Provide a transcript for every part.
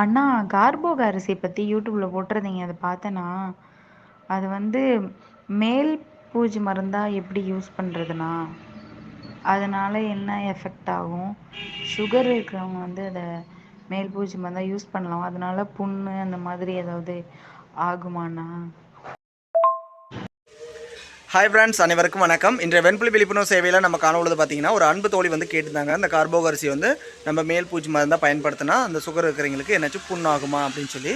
அண்ணா கார்போக அரிசி பற்றி யூடியூப்பில் போட்டிருந்தீங்க அதை பார்த்தேண்ணா அது வந்து மேல் பூச்சி மருந்தா எப்படி யூஸ் பண்ணுறதுண்ணா அதனால் என்ன எஃபெக்ட் ஆகும்? சுகர் இருக்கிறவங்க வந்து அதை மேல் பூச்சி மருந்தாக யூஸ் பண்ணலாம். அதனால புண்ணு அந்த மாதிரி ஏதாவது ஆகுமாண்ணா? ஹாய் ஃப்ரெண்ட்ஸ் அனைவருக்கும் வணக்கம். இன்றைய வெண்புலி விழிப்புணர்வு சேவையில் நம்ம காணொழுது பார்த்தீங்கன்னா ஒரு அன்பு தோழி வந்து கேட்டிருந்தாங்க. அந்த கார்போகரிசி வந்து நம்ம மேல் பூச்சி மருந்தாக பயன்படுத்தினா அந்த சுகர் இருக்கிறவங்களுக்கு என்னாச்சும் புண்ணாகுமா அப்படின்னு சொல்லி.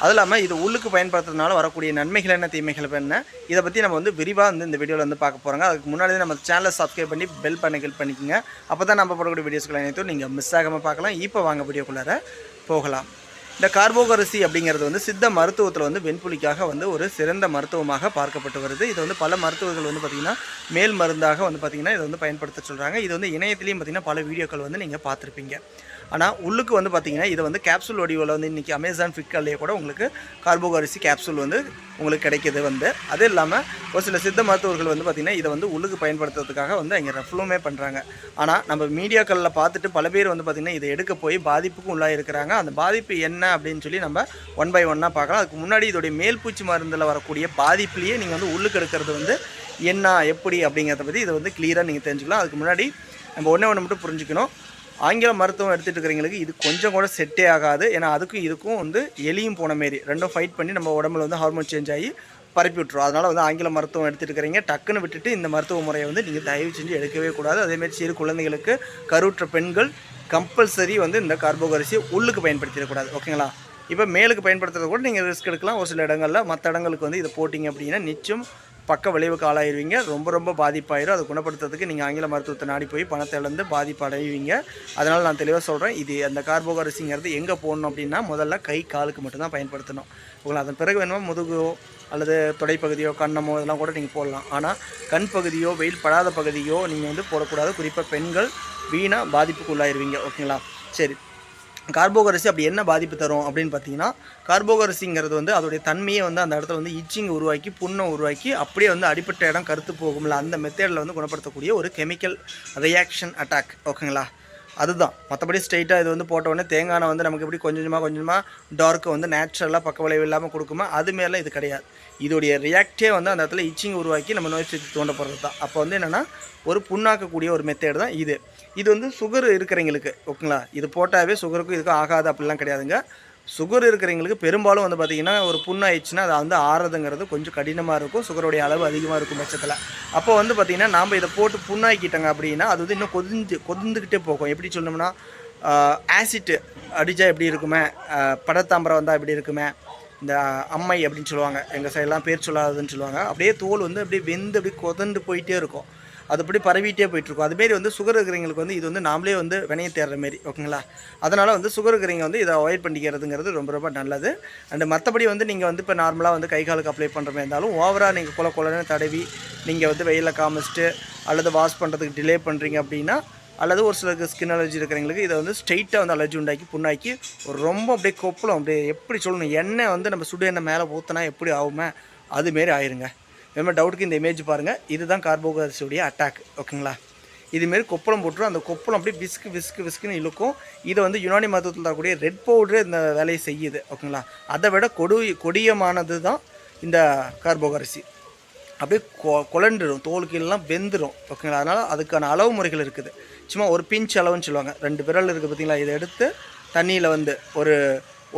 அது இல்லாமல் இது உள்ளுக்கு பயன்படுத்துறதுனால வரக்கூடிய நன்மைகள் என்ன தீமைகள் என்ன இதை பற்றி நம்ம வந்து விரிவாக வந்து இந்த வீடியோவில் வந்து பார்க்க போகிறாங்க அதுக்கு முன்னாடி நம்ம சேனலை சப்ஸ்கிரைப் பண்ணி பெல் பண்ணி கிளிக் பண்ணிக்கோங்க. அப்போ தான் நம்ம போடக்கூடிய வீடியோஸ்களை அனைத்தும் நீங்கள் மிஸ் ஆகாமல் பார்க்கலாம். இப்போ வாங்க வீடியோக்குள்ளார போகலாம். இந்த கார்போகரிசி அப்படிங்கிறது வந்து சித்த மருத்துவத்தில் வந்து வெண்புலிக்காக வந்து ஒரு சிறந்த மருத்துவமாக பார்க்கப்பட்டு வருது. இது வந்து பல மருத்துவர்கள் வந்து பார்த்திங்கன்னா மேல் மருந்தாக வந்து பார்த்திங்கன்னா இதை வந்து பயன்படுத்த சொல்கிறாங்க இது வந்து இணையத்திலையும் பார்த்திங்கன்னா பல வீடியோக்கள் வந்து நீங்கள் பார்த்துருப்பீங்க. ஆனால் உள்ளுக்கு வந்து பார்த்திங்கன்னா இதை வந்து கேப்சூல் வடிவில் வந்து இன்றைக்கி அமேசான் ஃபிட்கார்ட்லேயே கூட உங்களுக்கு கார்போகரிசி கேப்சூல் வந்து உங்களுக்கு கிடைக்கிது வந்து. அது இல்லாமல் ஒரு சில சித்த மருத்துவர்கள் வந்து பார்த்திங்கன்னா இதை வந்து உள்ளுக்கு பயன்படுத்துறதுக்காக வந்து அங்கே ரெஃபலுமே பண்ணுறாங்க ஆனால் நம்ம மீடியாக்களில் பார்த்துட்டு பல பேர் வந்து பார்த்திங்கன்னா இதை எடுக்க போய் பாதிப்புக்கும் உள்ளாக இருக்கிறாங்க அந்த பாதிப்பு என்ன என்ன அப்படின்னு சொல்லி நம்ம ஒன் பை ஒன்னாக பார்க்கலாம். அதுக்கு முன்னாடி இதோடைய மேல் பூச்சி மருந்தில் வரக்கூடிய பாதிப்புலேயே நீங்கள் வந்து உள்ளுக்கு எடுக்கிறது வந்து என்ன எப்படி அப்படிங்கிறத பற்றி இதை வந்து கிளியராக நீங்கள் தெரிஞ்சுக்கலாம். அதுக்கு முன்னாடி நம்ம ஒன்றே ஒன்று மட்டும் புரிஞ்சுக்கணும். ஆங்கில மருத்துவம் எடுத்துகிட்டு இருக்கிறவங்களுக்கு இது கொஞ்சம் கூட செட்டே ஆகாது. ஏன்னா அதுக்கும் இதுக்கும் வந்து எலியும் போன மாரி. ரெண்டும் ஃபைட் பண்ணி நம்ம உடம்புல வந்து ஹார்மோன் சேஞ்ச் ஆகி பரப்பி விட்டுரும். அதனால் வந்து ஆங்கில மருத்துவம் எடுத்துகிட்டு இருக்கிறீங்க டக்குன்னு விட்டுட்டு இந்த மருத்துவ முறையை வந்து நீங்கள் தயவு செஞ்சு எடுக்கவே கூடாது. அதேமாரி சிறு குழந்தைகளுக்கு கருவுற்ற பெண்கள் கம்பல்சரி வந்து இந்த கார்போகரிசியை உள்ளுக்கு பயன்படுத்திடக்கூடாது ஓகேங்களா? இப்போ மேலுக்கு பயன்படுத்துறது கூட நீங்கள் ரிஸ்க் எடுக்கலாம். ஒரு சில இடங்களில் மற்ற இடங்களுக்கு வந்து இதை போட்டிங்க அப்படின்னா நிச்சயம் பக்க விளைவுக்கு ஆளாயிருவீங்க. ரொம்ப ரொம்ப பாதிப்பாயிரும். அதை குணப்படுத்துறதுக்கு நீங்கள் ஆங்கில மருத்துவத்தை நாடி போய் பணத்தை இழந்து பாதிப்பு அடைவீங்க அதனால் நான் தெளிவாக சொல்கிறேன் இது அந்த கார்போகரிசிங்கிறது எங்கே போடணும் அப்படின்னா முதல்ல கை காலுக்கு மட்டும்தான் பயன்படுத்தணும். உங்களை அதன் பிறகு வேணுமா? முதுகோ அல்லது தொடைப்பகுதியோ கண்ணமோ இதெல்லாம் கூட நீங்கள் போடலாம். ஆனால் கண் பகுதியோ வெயில் படாத பகுதியோ நீங்கள் வந்து போடக்கூடாது. குறிப்பாக பெண்கள் வீணாக பாதிப்புக்கு உள்ளாயிருவீங்க ஓகேங்களா? சரி. கார்போகரசி அப்படி என்ன பாதிப்பு தரும் அப்படின்னு பார்த்தீங்கன்னா கார்போகரசிங்கிறது வந்து அதோடைய தன்மையை வந்து அந்த இடத்துல வந்து இச்சிங் உருவாக்கி புண்ணை உருவாக்கி அப்படியே வந்து அடிப்பட்ட இடம் கருத்து போகும்ல அந்த மெத்தேடில் வந்து குணப்படுத்தக்கூடிய ஒரு கெமிக்கல் ரியாக்ஷன் அட்டாக் ஓகேங்களா? அதுதான். மற்றபடி ஸ்ட்ரைட்டாக இது வந்து போட்ட உடனே தேங்காய் வந்து நமக்கு எப்படி கொஞ்சம் கொஞ்சமாக கொஞ்சமாக டார்க்கை வந்து நேச்சுரலாக பக்க விளைவு இல்லாமல் கொடுக்குமா அது மாரிலாம் இது கிடையாது. இதோடைய ரியாக்டே வந்து அந்த இடத்துல இச்சிங் உருவாக்கி நம்ம நோய் சேர்த்து தோண்ட போகிறது தான் அப்போ வந்து என்னென்னா ஒரு புண்ணாக்கக்கூடிய ஒரு மெத்தேடு தான் இது. இது வந்து சுகர் இருக்கிறவங்களுக்கு ஓகேங்களா இது போட்டாவே சுகருக்கும் இதுக்கும் ஆகாது அப்படிலாம் கிடையாதுங்க. சுகர் இருக்கிறவங்களுக்கு பெரும்பாலும் வந்து பார்த்திங்கன்னா ஒரு புண்ணாயிடுச்சுன்னா அதை வந்து ஆறுறதுங்கிறது கொஞ்சம் கடினமாக இருக்கும். சுகருடைய அளவு அதிகமாக இருக்கும் பட்சத்தில். அப்போ வந்து பார்த்திங்கன்னா நாம் இதை போட்டு புண்ணாக்கிட்டோங்க அப்படின்னா அது வந்து இன்னும் கொதிஞ்சு கொதிந்துக்கிட்டே போகும். எப்படி சொல்லணும்னா ஆசிட்டு அடித்தா எப்படி இருக்குமே? படத்தாம்பரம் வந்தால் எப்படி இருக்குமே? இந்த அம்மை அப்படின்னு சொல்லுவாங்க. எங்கள் சைடெலாம் பேர் சொல்லாதுன்னு சொல்லுவாங்க. அப்படியே தோல் வந்து அப்படியே வெந்து அப்படியே கொதண்டு போயிட்டே இருக்கும். அது அப்படி பரவிட்டே போயிட்டுருக்கும். அதுமாரி வந்து சுகர் இருக்கிறவங்களுக்கு வந்து இது வந்து நாமளே வந்து வினையை தேடுற மாரி ஓகேங்களா அதனால் வந்து சுகர் இருக்கிறவங்க வந்து இதை அவாய்ட் பண்ணிக்கிறதுங்கிறது ரொம்ப ரொம்ப நல்லது. அண்டு மற்றபடி வந்து நீங்கள் வந்து இப்போ நார்மலாக வந்து கை காலுக்கு அப்ளை பண்ணுற மாதிரி இருந்தாலும் ஓவராக நீங்கள் குல குலன்னு தடவி நீங்கள் வந்து வெயிலில் காமிச்சிட்டு அல்லது வாஷ் பண்ணுறதுக்கு டிலே பண்ணுறீங்க அப்படின்னா அல்லது ஒரு சிலருக்கு ஸ்கின் அலர்ஜி இருக்கிறவங்களுக்கு இதை வந்து ஸ்ட்ரைட்டாக வந்து அலர்ஜி உண்டாக்கி புண்ணாக்கி ரொம்ப அப்படியே கொப்பளம் அப்படியே எப்படி சொல்லணும் எண்ணெய் வந்து நம்ம சுடு எண்ணெய் மேலே ஊற்றினா எப்படி ஆகுமே அதுமாரி ஆயிருங்க. இதுமாதிரி டவுட்டுக்கு இந்த இமேஜ் பாருங்கள் இதுதான் கார்போகரிசியுடைய அட்டாக் ஓகேங்களா இதுமாரி கொப்பளம் போட்டுரும். அந்த கொப்பளம் அப்படியே விஸ்க்கு விஸ்கு விஸ்க்குன்னு இழுக்கும். இதை வந்து யுனானி மருத்துவத்தில் தரக்கூடிய ரெட் பவுடரு இந்த வேலையை செய்யுது. ஓகேங்களா அதை விட கொடு கொடியமானது தான் இந்த கார்போகரிசி அப்படியே கொ குழண்டுடும் தோலுக்கெல்லாம் வெந்துடும் ஓகேங்களா அதனால் அதுக்கான அளவு முறைகள் இருக்குது. சும்மா ஒரு பிஞ்ச் அளவுன்னு சொல்லுவாங்க. ரெண்டு விரல் இருக்குது பார்த்தீங்களா? இதை எடுத்து தண்ணியில் வந்து ஒரு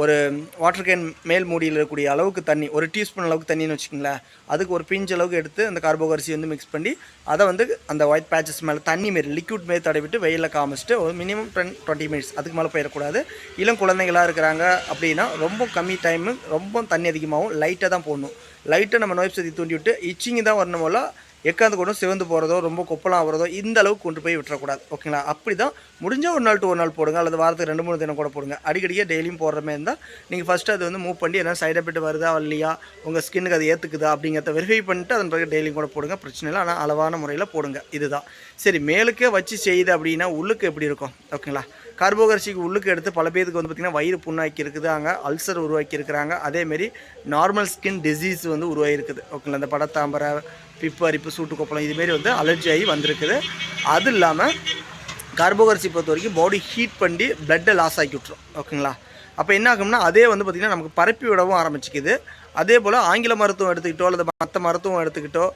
ஒரு வாட்டர் கேன் மேல் மூடியில் இருக்கக்கூடிய அளவுக்கு தண்ணி ஒரு டீஸ்பூன் அளவுக்கு தண்ணின்னு வச்சுக்கோங்களேன். அதுக்கு ஒரு பிஞ்ச் அளவுக்கு எடுத்து அந்த கார்போகரிசி வந்து மிக்ஸ் பண்ணி அதை வந்து அந்த ஒயிட் பேச்சஸ் மேலே தண்ணி மாரி லிக்விட் மாரி தடவிட்டு வெயிலில் காமிச்சிட்டு ஒரு மினிமம் டென் டுவெண்ட்டி மினிட்ஸ் அதுக்கு மேலே போயிடக்கூடாது. இளம் குழந்தைகளாக இருக்கிறாங்க அப்படின்னா ரொம்ப கம்மி டைமு ரொம்ப தண்ணி அதிகமாகவும் லைட்டாக தான் போடணும். லைட்டாக நம்ம நோய் சதி தூண்டி விட்டு இச்சிங் தான் வரணும் போல் எக்காந்து கூட சிவந்து போகிறதோ ரொம்ப கொப்பலாம் ஆகிறதோ இந்த அளவுக்கு கொண்டு போய் விட்டுறக்கூடாது. ஓகேங்களா? அப்படி தான் முடிஞ்சால் ஒரு நாள் டு ஒரு நாள் போடுங்க. அல்லது வாரத்துக்கு ரெண்டு மூணு தினம் கூட போடுங்க. அடிக்கடியே டெய்லியும் போடுற மாதிரி இருந்தால் நீங்கள் ஃபஸ்ட்டு அது வந்து மூவ் பண்ணி என்ன சைட் எஃபெக்ட் வருதா இல்லையா உங்கள் ஸ்கின்னுக்கு அது ஏற்றுக்குதா அப்படிங்கிறத வெரிஃபை பண்ணிட்டு அதன் பிறகு டெய்லியும் கூட போடுங்க. பிரச்சனை இல்லை. ஆனால் அளவான முறையில் போடுங்க. இதுதான். சரி மேலுக்கே வச்சு செய்யுது அப்படின்னா உள்ளுக்கு எப்படி இருக்கும்? ஓகேங்களா? கார்போகரிசிக்கு உள்ளுக்கு எடுத்து பல பேருக்கு வந்து பார்த்திங்கன்னா வயிறு புண்ணாக்கி இருக்குது. அங்கே அல்சர் உருவாக்கி இருக்கிறாங்க. அதேமாரி நார்மல் ஸ்கின் டிசீஸ் வந்து உருவாகிருக்குது ஓகேங்களா? இந்த படத்தாம்பரை பிப்பு அரிப்பு சூட்டு கொப்பளம் இதுமாரி வந்து அலர்ஜி ஆகி வந்திருக்குது. அது இல்லாமல் கார்போகரிசி பொறுத்த வரைக்கும் பாடி ஹீட் பண்ணி பிளட்டை லாஸ் ஆக்கி விட்ரும் ஓகேங்களா அப்போ என்ன ஆகும்னா அதே வந்து பார்த்திங்கன்னா நமக்கு பரப்பி விடவும் ஆரம்பிச்சிக்குது. அதே போல் ஆங்கில மருத்துவம் எடுத்துக்கிட்டோ அல்லது மற்ற மருத்துவம் எடுத்துக்கிட்டோ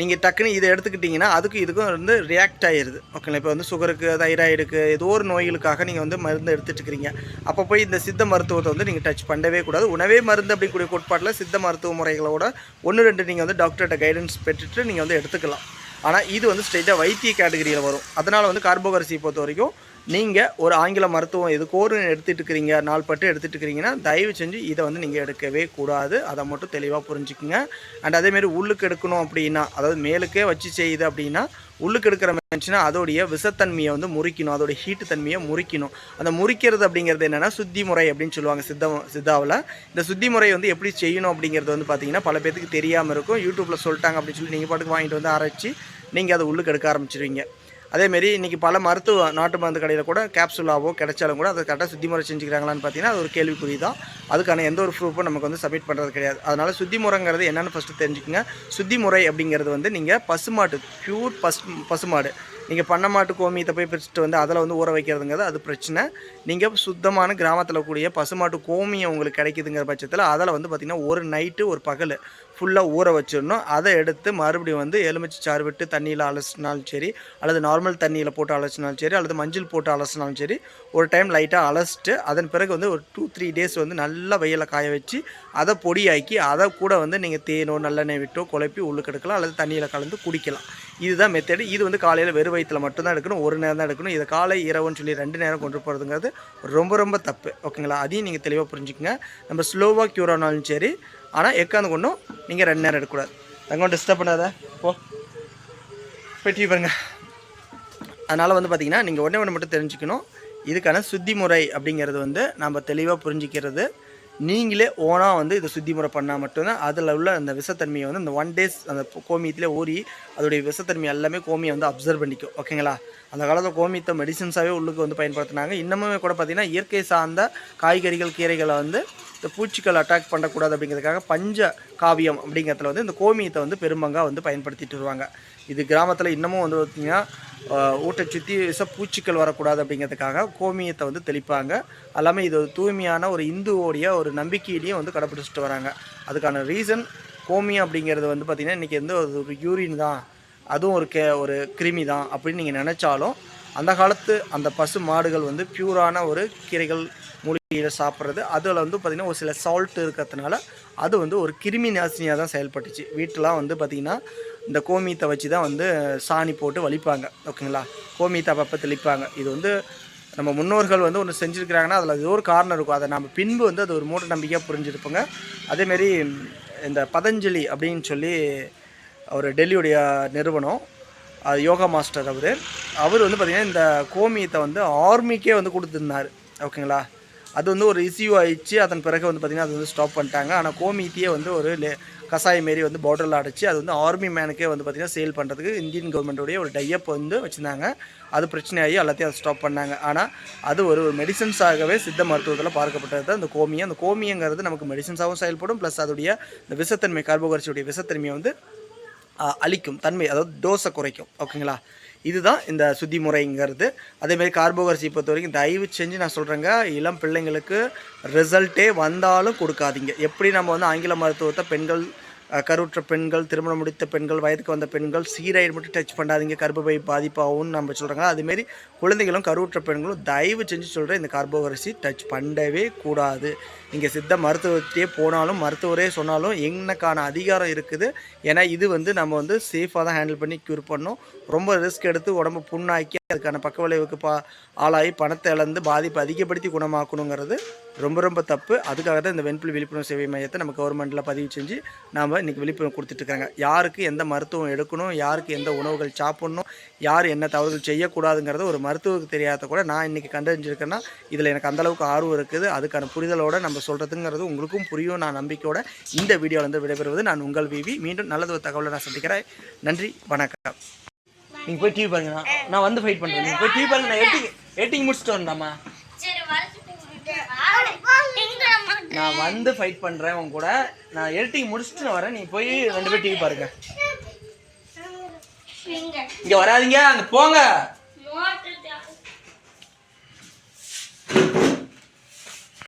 நீங்கள் டக்குன்னு இதை எடுத்துக்கிட்டிங்கன்னா அதுக்கு இதுக்கும் வந்து ரியாக்ட் ஆகிடுது ஓகேங்களா? இப்போ வந்து சுகருக்கு தைராய்டுக்கு ஏதோ ஒரு நோய்களுக்காக நீங்கள் வந்து மருந்து எடுத்துட்டு இருக்கிறீங்க. அப்போ போய் இந்த சித்த மருத்துவத்தை வந்து நீங்கள் டச் பண்ணவே கூடாது. உணவே மருந்து அப்படிக்கூடிய கோட்பாட்டில் சித்த மருத்துவ முறைகளோட ஒன்று ரெண்டு நீங்கள் வந்து டாக்டர்கிட்ட கைடன்ஸ் பெற்றுட்டு நீங்கள் வந்து எடுத்துக்கலாம். ஆனால் இது வந்து ஸ்ட்ரெயிட்டாக வைத்திய கேட்டகரியில் வரும். அதனால் வந்து கார்போகரிசியை பொறுத்த வரைக்கும் நீங்கள் ஒரு ஆங்கில மருத்துவம் எது ஒரு எடுத்துகிட்டு இருக்கிறீங்க நாள் பட்டு இருக்கிறீங்கன்னா தயவு செஞ்சு இதை வந்து நீங்கள் எடுக்கவே கூடாது. அதை மட்டும் தெளிவாக புரிஞ்சுக்குங்க. அண்ட் அதேமாரி உள்ளுக்கு எடுக்கணும் அப்படின்னா அதாவது மேலுக்கே வச்சு செய்யுது அப்படின்னா உள்ளுக்கு எடுக்கிற இருந்துச்சுன்னா அதோடைய விஷத்தன்மையை வந்து முறிக்கணும். அதோடைய ஹீட்டு தன்மையை முறிக்கணும். அந்த முறிக்கிறது அப்படிங்கிறது என்னென்னா சுத்தி முறை அப்படின்னு சொல்லுவாங்க சித்த சித்தாவில். இந்த சுத்தி முறை வந்து எப்படி செய்யணும் அப்படிங்கிறது வந்து பார்த்தீங்கன்னா பல பேத்துக்கு தெரியாமல் இருக்கும். யூடியூப்பில் சொல்லிட்டாங்க அப்படின்னு சொல்லி நீங்கள் பாட்டுக்கு வாங்கிட்டு வந்து அரைச்சி நீங்கள் அதை உள்ளுக்கு எடுக்க ஆரம்பிச்சிருவீங்க. அதேமாரி இன்றைக்கி பல மருத்துவ நாட்டு மருந்து கடையில் கூட கேப்சூலாவோ கிடைச்சாலும் கூட அதை கரெக்டாக சுத்தி முறை செஞ்சுக்கிறாங்களான்னு பார்த்தீங்கன்னா அது ஒரு கேள்விக்குறி தான் அதுக்கான எந்த ஒரு ப்ரூஃபும் நமக்கு வந்து சப்மிட் பண்ணுறது கிடையாது. அதனால் சுத்தி முறைங்கிறது என்னென்னு ஃபஸ்ட்டு தெரிஞ்சுக்கோங்க. சுத்தி முறை அப்படிங்கிறது வந்து நீங்கள் பசுமாட்டு பியூர் பசு பசுமாடு. நீங்கள் பண்ண மாட்டு கோமியத்தை போய் பிரிச்சுட்டு வந்து அதில் வந்து ஊற வைக்கிறதுங்கிறது அது பிரச்சனை. நீங்கள் சுத்தமான கிராமத்தில் கூடிய பசுமாட்டு கோமியம் உங்களுக்கு கிடைக்குதுங்கிற பட்சத்தில் அதில் வந்து பார்த்திங்கன்னா ஒரு நைட்டு ஒரு பகல் ஃபுல்லாக ஊற வச்சிடணும். அதை எடுத்து மறுபடியும் வந்து எலுமிச்சை சாறு விட்டு தண்ணியில் அலசினாலும் சரி அல்லது நார்மல் தண்ணியில் போட்டு அலசினாலும் சரி அல்லது மஞ்சள் போட்டு அலசினாலும் சரி ஒரு டைம் லைட்டாக அலசிட்டு அதன் பிறகு வந்து ஒரு டூ த்ரீ டேஸ் வந்து நல்லா வெயிலில் காய வச்சு அதை பொடியாக்கி அதை கூட வந்து நீங்கள் தேனோ நல்லெண்ணெய் விட்டோ குழப்பி உள்ளுக்கு எடுக்கலாம் அல்லது தண்ணியில் கலந்து குடிக்கலாம். இதுதான் மெத்தடு இது வந்து காலையில் வெறும் வயிற்றில் மட்டும்தான் எடுக்கணும் ஒரு நேரம் தான் எடுக்கணும். இதை காலை இரவுன்னு சொல்லி ரெண்டு நேரம் கொண்டு போகிறதுங்கிறது ரொம்ப ரொம்ப தப்பு. ஓகேங்களா? அதையும் நீங்கள் தெளிவாக புரிஞ்சுக்கங்க. நம்ம ஸ்லோவாக க்யூர் ஆனாலும் சரி ஆனால் எக்காந்து கொண்டும் நீங்கள் ரெண்டு நேரம் எடுக்கக்கூடாது. தங்கம் டிஸ்டர்ப் பண்ணாத. போ. பெட்டி பாருங்க. அதனால் வந்து பார்த்திங்கன்னா நீங்கள் உடனே ஒன்று மட்டும் தெரிஞ்சுக்கணும். இதுக்கான சுத்தி முறை அப்படிங்கிறது வந்து நம்ம தெளிவாக புரிஞ்சிக்கிறது. நீங்களே ஓனாக வந்து இதை சுத்தி முறை பண்ணால் மட்டும்தான் அதில் உள்ள அந்த விஷத்தன்மையை வந்து இந்த ஒன் டேஸ் அந்த கோமியத்திலே ஊறி அதோடைய விஷத்தன்மை எல்லாமே கோமியை வந்து அப்சர்வ் பண்ணிக்கும். ஓகேங்களா அந்த காலத்தில் கோமியத்தை மெடிசின்ஸாகவே உள்ளுக்கு வந்து பயன்படுத்தினாங்க. இன்னமுமே கூட பார்த்திங்கன்னா இயற்கை சார்ந்த காய்கறிகள் கீரைகளை வந்து இந்த பூச்சிகள் அட்டாக் பண்ணக்கூடாது அப்படிங்கிறதுக்காக பஞ்ச காவியம் அப்படிங்கிறதுல வந்து இந்த கோமியத்தை வந்து பெரும்பங்காக வந்து பயன்படுத்திட்டு வருவாங்க. இது கிராமத்தில் இன்னமும் வந்து பார்த்திங்கன்னா ஊட்டை சுற்றி விஷ பூச்சிகள் வரக்கூடாது அப்படிங்கிறதுக்காக கோமியத்தை வந்து தெளிப்பாங்க. எல்லாமே இது ஒரு தூய்மையான ஒரு இந்துவோடைய ஒரு நம்பிக்கையிலையும் வந்து கடைப்பிடிச்சிட்டு வராங்க. அதுக்கான ரீசன் கோமியம் அப்படிங்கிறது வந்து பார்த்திங்கன்னா இன்றைக்கி வந்து ஒரு யூரின் தான் அதுவும் ஒரு கே ஒரு கிருமி தான் அப்படின்னு நீங்கள் நினச்சாலும் அந்த காலத்து அந்த பசு மாடுகள் வந்து பியூரான ஒரு கீரைகள் மூலிகையில் சாப்பிட்றது அதில் வந்து பார்த்திங்கன்னா ஒரு சில சால்ட் இருக்கிறதுனால அது வந்து ஒரு கிருமி நாசினியாக தான் செயல்பட்டுச்சு. வீட்டெலாம் வந்து பார்த்திங்கன்னா இந்த கோமியத்தை வச்சு தான் வந்து சாணி போட்டு வலிப்பாங்க ஓகேங்களா? கோமியத்தை அப்பப்போ தெளிப்பாங்க. இது வந்து நம்ம முன்னோர்கள் வந்து ஒன்று செஞ்சுருக்கிறாங்கன்னா அதில் ஏதோ ஒரு காரணம் இருக்கும். அதை நம்ம பின்பு வந்து அது ஒரு மூட நம்பிக்கையாக புரிஞ்சிருப்போங்க. அதேமாரி இந்த பதஞ்சலி அப்படின்னு சொல்லி அவர் டெல்லியுடைய நிறுவனம் அது யோகா மாஸ்டர் அவர். அவர் வந்து பார்த்திங்கன்னா இந்த கோமியத்தை வந்து ஆர்மிக்கே வந்து கொடுத்துருந்தார் ஓகேங்களா? அது வந்து ஒரு இஷ்யூ ஆயிடுச்சு. அதன் பிறகு வந்து பார்த்திங்கன்னா அது வந்து ஸ்டாப் பண்ணிட்டாங்க. ஆனால் கோமியத்தையே வந்து ஒரு லே கசாயம் மாரி வந்து பார்டரில் அடைச்சி அது வந்து ஆர்மி மேனுக்கே வந்து பார்த்திங்கன்னா சேல் பண்ணுறதுக்கு இந்தியன் கவர்மெண்ட்டுடைய ஒரு டையப் வந்து வச்சுருந்தாங்க. அது பிரச்சனையாகி எல்லாத்தையும் அதை ஸ்டாப் பண்ணாங்க. ஆனால் அது ஒரு மெடிசன்ஸாகவே சித்த மருத்துவத்தில் பார்க்கப்பட்டது தான் இந்த கோமியம். அந்த கோமியங்கிறது நமக்கு மெடிசன்ஸாகவும் செயல்படும். ப்ளஸ் அதோடைய இந்த விஷத்தன்மை கார்போகரிசியுடைய விஷத்தன்மையை வந்து அழிக்கும். தன்மை அதாவது டோஸை குறைக்கும். ஓகேங்களா இதுதான் இந்த சுத்தி முறைங்கிறது அதேமாரி கார்போகரிசி பொறுத்த வரைக்கும் தயவு செஞ்சு நான் சொல்கிறேங்க இளம் பிள்ளைங்களுக்கு ரிசல்ட்டே வந்தாலும் கொடுக்காதீங்க. எப்படி நம்ம வந்து ஆங்கில மருத்துவத்தை பெண்கள் கருவுற்ற பெண்கள் திருமணம் முடித்த பெண்கள் வயதுக்கு வந்த பெண்கள் சீராய்டு மட்டும் டச் பண்ணாதீங்க. கர்ப்பப்பை பாதிப்பாகும்னு நம்ம சொல்கிறாங்க அதுமாரி குழந்தைகளும் கருவுற்ற பெண்களும் தயவு செஞ்சு சொல்கிறேன் இந்த கார்போகரிசி டச் பண்ணவே கூடாது. நீங்கள் சித்த மருத்துவத்தையே போனாலும் மருத்துவரே சொன்னாலும் என்னக்கான அதிகாரம் இருக்குது. ஏன்னா இது வந்து நம்ம வந்து சேஃபாக தான் ஹேண்டில் பண்ணி க்யூர் பண்ணோம். ரொம்ப ரிஸ்க் எடுத்து உடம்பு புண்ணாக்கி அதுக்கான பக்க விளைவுக்கு பா ஆளாகி பணத்தை இழந்து பாதிப்பை அதிகப்படுத்தி குணமாக்கணுங்கிறது ரொம்ப ரொம்ப தப்பு. அதுக்காக தான் இந்த வெண்புலி விழிப்புணர்வு சேவை மையத்தை நம்ம கவர்மெண்ட்டில் பதிவு செஞ்சு நாம் இன்றைக்கி விழிப்புணர்வு கொடுத்துட்ருக்காங்க யாருக்கு எந்த மருத்துவம் எடுக்கணும் யாருக்கு எந்த உணவுகள் சாப்பிட்ணும் யார் என்ன தவறுகள் செய்யக்கூடாதுங்கிறது ஒரு மருத்துவருக்கு தெரியாத கூட நான் இன்றைக்கி கண்டறிஞ்சிருக்கேன்னா இதில் எனக்கு அந்தளவுக்கு ஆர்வம் இருக்குது. அதுக்கான புரிதலோடு நம்ம சொல்கிறதுங்கிறது உங்களுக்கும் புரியும். நான் நம்பிக்கையோட இந்த வீடியோவிலேருந்து விடைபெறுவது நான் உங்கள் விவி. மீண்டும் நல்லது ஒரு தகவலை நான் சந்திக்கிறேன். நன்றி வணக்கம். நீங்க போய் டிவி பாருங்க நான் வந்து ஃபைட் பண்றேன். நீங்க போய் டிவி பாருங்க நான் எட்டிங் எட்டிங் முடிச்சுட்டு வரேன்டாமா நான் வந்து ஃபைட் பண்றேன் உன் கூட. நான் எடிட்டிங் முடிச்சுட்டு நான் வரேன். நீ போய் ரெண்டு பேர் டிவி பாருங்க. இங்க வராதீங்க அங்க போங்க.